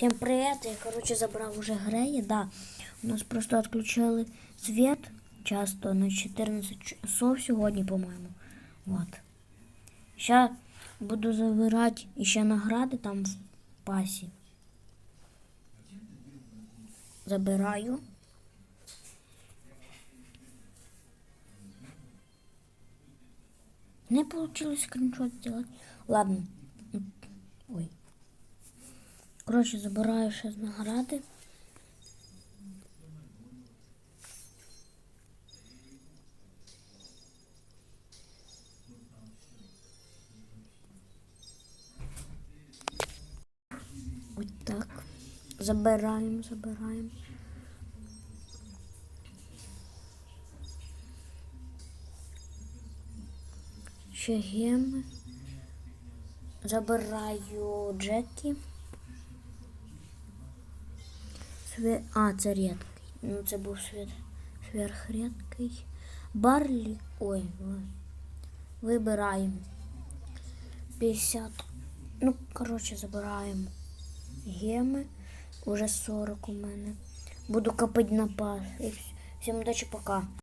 Всем привет! Я, короче, забрал уже Грея, да. У нас просто отключили свет часто на 14 часов сьогодні, по-моєму. Вот. Сейчас буду забирати ще награди там в пасі. Забираю. Не получилось скриншот сделать. Ладно. Коротше, забираю ще з награди. Ось так. Забираємо, забираємо. Ще геми. Забираю Джекі. Све... А, це рідкий. Ну, це був свер... сверхрідкий. Барлі. Ой, вибираємо. 50. Ну, коротше, забираємо геми. Уже 40 у мене. Буду копати на пас. Всім удачі, пока.